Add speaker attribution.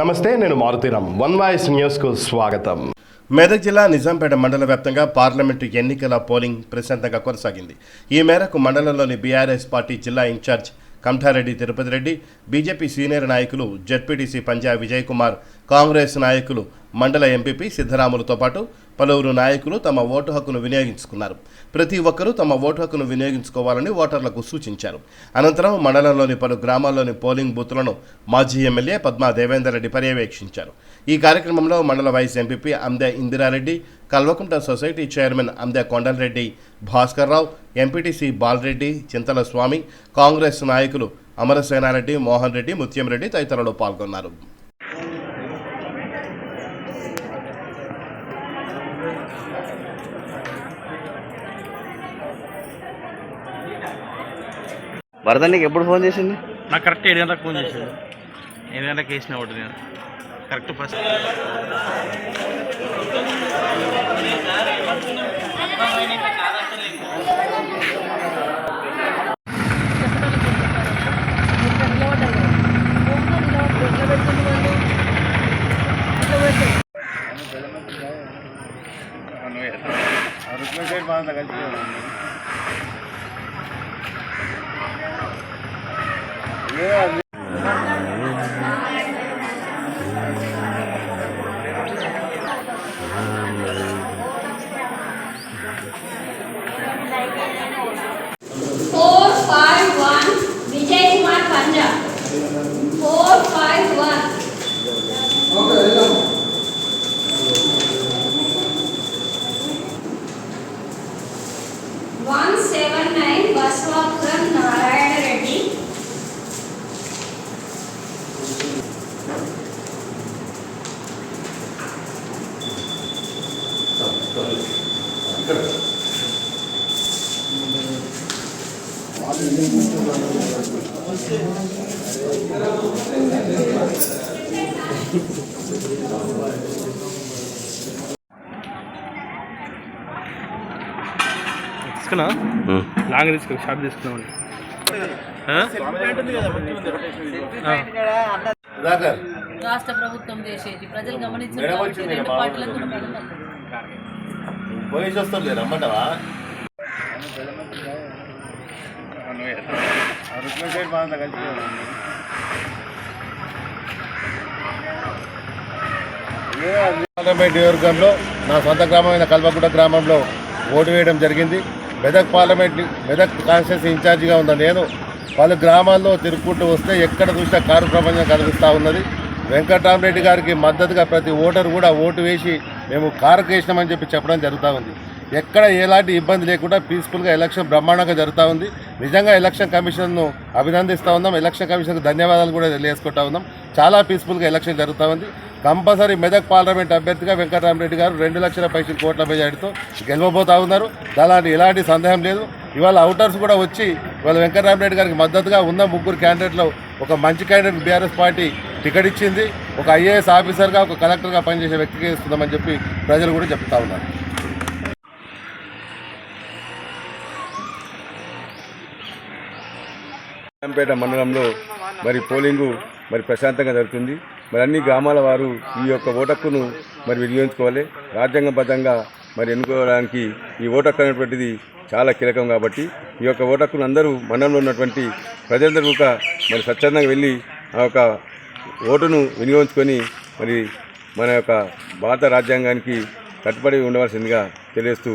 Speaker 1: నమస్తే నేను Maruthi Ram one voice న్యూస్కు స్వాగతం.
Speaker 2: మెదక్ జిల్లా నిజాంపేట మండల వ్యాప్తంగా పార్లమెంటు ఎన్నికల పోలింగ్ ప్రశాంతంగా కొనసాగింది. ఈ మేరకు మండలంలోని బీఆర్ఎస్ పార్టీ జిల్లా in-charge Kantha Reddy Tirupati Reddy BJP senior నాయకులు జడ్పీటీసీ పంజా విజయ్ కుమార్ కాంగ్రెస్ నాయకులు మండల ఎంపీపీ సిద్ధరాములతో పాటు పలువురు నాయకులు తమ ఓటు హక్కును వినియోగించుకున్నారు. ప్రతి ఒక్కరూ తమ ఓటు హక్కును వినియోగించుకోవాలని ఓటర్లకు సూచించారు. అనంతరం మండలంలోని పలు గ్రామాల్లోని పోలింగ్ బూత్లను మాజీ ఎమ్మెల్యే పద్మా దేవేందర్ రెడ్డి పర్యవేక్షించారు. ఈ కార్యక్రమంలో మండల వైస్ ఎంపీపీ అందే Indira Reddy Kalvakunta society chairman Ande Konda Reddy Bhaskar Rao MPTC Bala Reddy Chintala Swamy Congress నాయకులు అమరసేనారెడ్డి మోహన్ రెడ్డి ముత్యం రెడ్డి తదితరులు పాల్గొన్నారు.
Speaker 3: వరద నీకు ఎప్పుడు ఫోన్ చేసింది?
Speaker 4: నాకు కరెక్ట్ ఏడు గంటలకు ఫోన్ చేసాడు ఏడు గంటలకు వేసిన ఒకటి నేను. Correct first.
Speaker 5: one one. Seven nine. Baswapuram
Speaker 4: తీసుకున్నా? లాంగ్ తీసుకున్నా షార్ట్ తీసుకున్నామండి
Speaker 6: రాష్ట్ర ప్రభుత్వం చేసేది. ప్రజలు గమనించారు కాబట్టి రెండు పార్టీలకు బలం ఉంది.
Speaker 2: పార్లమెంట్ నియోజకవర్గంలో నా సొంత గ్రామమైన కల్వకుంట గ్రామంలో ఓటు వేయడం జరిగింది. మెదక్ పార్లమెంట్ మెదక్ కాన్స్టిట్యూన్సీ ఇన్ఛార్జిగా ఉన్న నేను పలు గ్రామాల్లో తిరుగుకుంటూ వస్తే ఎక్కడ చూసినా కారు ప్రపంచం కనిపిస్తూ ఉన్నది. వెంకటరామరెడ్డి గారికి మద్దతుగా ప్రతి ఓటరు కూడా ఓటు వేసి మేము కారుకు వేసినామని చెప్పి చెప్పడం జరుగుతూ ఉంది. ఎక్కడ ఎలాంటి ఇబ్బంది లేకుండా పీస్ఫుల్గా ఎలక్షన్ బ్రహ్మాండంగా జరుగుతూ ఉంది. నిజంగా ఎలక్షన్ కమిషన్ను అభినందిస్తూ ఉన్నాం. ఎలక్షన్ కమిషన్కు ధన్యవాదాలు కూడా తెలియజేసుకుంటా ఉన్నాం. చాలా పీస్ఫుల్గా ఎలక్షన్ జరుగుతూ ఉంది. కంపల్సరీ మెదక్ పార్లమెంట్ అభ్యర్థిగా వెంకటరామరెడ్డి గారు రెండు లక్షల పైసలు కోట్ల మెజార్టీతో గెలవబోతా ఉన్నారు. అలాంటి ఎలాంటి సందేహం లేదు. ఇవాళ అవుటర్స్ కూడా వచ్చి ఇవాళ వెంకటరామరెడ్డి గారికి మద్దతుగా ఉన్న ముగ్గురు క్యాండిడేట్లో ఒక మంచి క్యాండిడేట్ బీఆర్ఎస్ పార్టీ టికెట్ ఇచ్చింది. ఒక ఐఏఎస్ ఆఫీసర్గా ఒక కలెక్టర్గా పనిచేసే వ్యక్తికి ఇస్తుందామని చెప్పి ప్రజలు కూడా చెప్తా ఉన్నారు.
Speaker 7: పేట మండలంలో మరి పోలింగు మరి ప్రశాంతంగా జరుగుతుంది. మరి అన్ని గ్రామాల వారు ఈ యొక్క ఓటక్కును మరి వినియోగించుకోవాలి. రాజ్యాంగబద్ధంగా మరి ఎన్నుకోవడానికి ఈ ఓటక్కు అనేటువంటిది చాలా కీలకం కాబట్టి ఈ యొక్క ఓటక్కును అందరూ మండలంలో ఉన్నటువంటి ప్రజలందరూ కూడా మరి స్వచ్ఛందంగా వెళ్ళి ఆ యొక్క ఓటును వినియోగించుకొని మరి మన యొక్క భారత రాజ్యాంగానికి కట్టుబడి ఉండవలసిందిగా తెలియజేస్తూ